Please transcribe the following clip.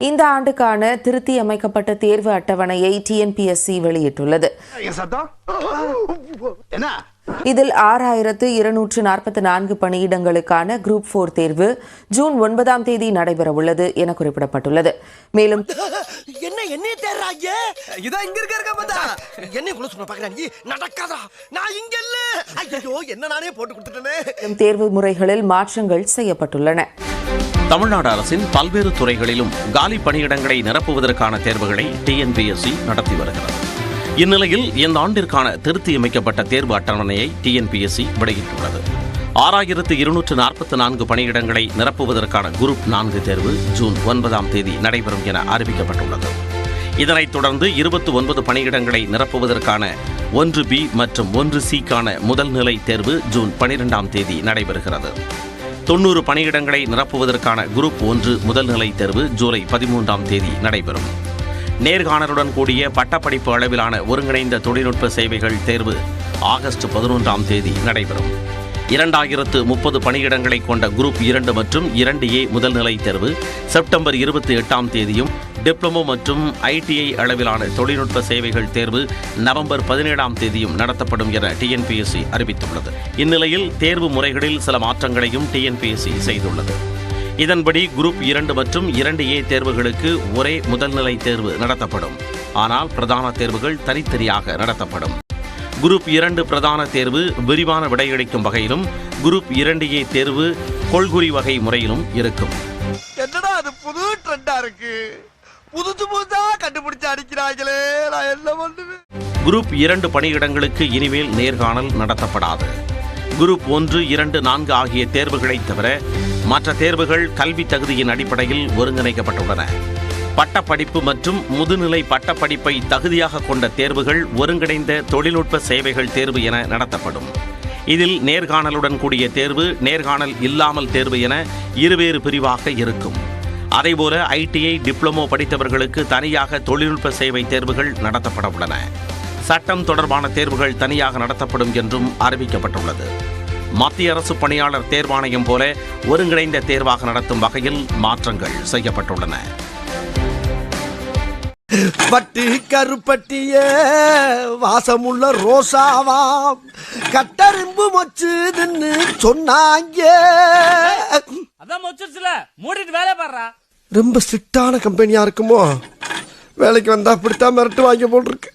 இந்த ஆண்டுக்கான திருத்தி அமைக்கப்பட்ட தேர்வு அட்டவணையை டிஎன்பிஎஸ்சி வெளியிட்டுள்ளது. இதில் ஆறாயிரத்து இருநூற்று நாற்பத்தி நான்கு பணியிடங்களுக்கான குரூப் போர் தேர்வு ஜூன் ஒன்பதாம் தேதி நடைபெறவுள்ளது என குறிப்பிடப்பட்டுள்ளது. மேலும் தேர்வு முறைகளில் மாற்றங்கள் செய்யப்பட்டுள்ளன. தமிழ்நாடு அரசின் பல்வேறு துறைகளிலும் காலி பணியிடங்களை நிரப்புவதற்கான தேர்வுகளை டிஎன்பிஎஸ்சி நடத்தி வருகிறது. இந்நிலையில் இந்த ஆண்டிற்கான திருத்தியமைக்கப்பட்ட தேர்வு அட்டவணையை டிஎன்பிஎஸ்சி வெளியிட்டுள்ளது. ஆறாயிரத்து இருநூற்று நாற்பத்தி நான்கு பணியிடங்களை நிரப்புவதற்கான குரூப் நான்கு தேர்வு ஜூன் ஒன்பதாம் தேதி நடைபெறும் என அறிவிக்கப்பட்டுள்ளது. இதனைத் தொடர்ந்து இருபத்தி ஒன்பது பணியிடங்களை நிரப்புவதற்கான ஒன்று பி மற்றும் ஒன்று சிக்கான முதல் நிலை தேர்வு ஜூன் பனிரெண்டாம் தேதி நடைபெறுகிறது. தொண்ணூறு பணியிடங்களை நிரப்புவதற்கான குரூப் ஒன்று முதல் நிலை தேர்வு ஜூலை பதிமூன்றாம் தேதி நடைபெறும். நேர்காணலுடன் கூடிய பட்டப்படிப்பு அளவிலான ஒருங்கிணைந்த தொழில்நுட்ப சேவைகள் தேர்வு ஆகஸ்ட் பதினொன்றாம் தேதி நடைபெறும். இரண்டாயிரத்து முப்பது பணியிடங்களை கொண்ட குரூப் இரண்டு மற்றும் இரண்டு ஏ முதல்நிலை தேர்வு செப்டம்பர் இருபத்தி எட்டாம் தேதியும் டிப்ளமோ மற்றும் ஐடிஐ அளவிலான தொழில்நுட்ப சேவைகள் தேர்வு நவம்பர் பதினேழாம் தேதியும் நடத்தப்படும் என டிஎன்பிஎஸ்சி அறிவித்துள்ளது. இந்நிலையில் தேர்வு முறைகளில் சில மாற்றங்களையும் டிஎன்பிஎஸ்சி செய்துள்ளது. இதன்படி குரூப் இரண்டு மற்றும் இரண்டு ஏ தேர்வுகளுக்கு ஒரே முதல்நிலை தேர்வு நடத்தப்படும். ஆனால் பிரதான தேர்வுகள் தனித்தனியாக நடத்தப்படும். குரூப் இரண்டு பிரதான தேர்வு விரிவான விடையளிக்கும் வகையிலும் குரூப் இரண்டு ஏ தேர்வு கொள்குறி வகை முறையிலும் இருக்கும். என்னடா அது புது ட்ரெண்டா இருக்கு? புதுசு புதுசா கண்டுபிடிச்சு அடிக்கிறாங்களே நான் என்ன பண்ணுவேன்? குரூப் இரண்டு பணியிடங்களுக்கு இனிமேல் நேர்காணல் நடத்தப்படாது. குரூப் ஒன்று இரண்டு நான்கு ஆகிய தேர்வுகளை தவிர மற்ற தேர்வுகள் கல்வி தகுதியின் அடிப்படையில் ஒருங்கிணைக்கப்பட்டுள்ளன. பட்டப்படிப்பு மற்றும் முதுநிலை பட்டப்படிப்பை தகுதியாக கொண்ட தேர்வுகள் ஒருங்கிணைந்த தொழில்நுட்ப சேவைகள் தேர்வு என நடத்தப்படும். இதில் நேர்காணலுடன் கூடிய தேர்வு நேர்காணல் இல்லாமல் தேர்வு என இருவேறு பிரிவாக இருக்கும். அதேபோல ஐடிஐ டிப்ளமோ படித்தவர்களுக்கு தனியாக தொழில்நுட்ப சேவை தேர்வுகள் நடத்தப்பட உள்ளன. சட்டம் தொடர்பான தேர்வுகள் தனியாக நடத்தப்படும் என்றும் அறிவிக்கப்பட்டுள்ளது. மத்திய அரசு பணியாளர் தேர்வாணையம் போல ஒருங்கிணைந்த தேர்வாக நடத்தும் வகையில் மாற்றங்கள் செய்யப்பட்டுள்ளன. பட்டு கருப்பட்டிய வாசமுள்ள ரோசாவாம். கட்டரும்பு மொச்சுதுன்னு சொன்னாங்க. அதான் மொச்சிருச்சுல மூடிட்டு வேலை பாடுறா. ரொம்ப ஸ்ட்ரிக்டான கம்பெனியா இருக்குமோ? வேலைக்கு வந்தா அப்படித்தான் மிரட்டு வாங்கி போட்டிருக்கு.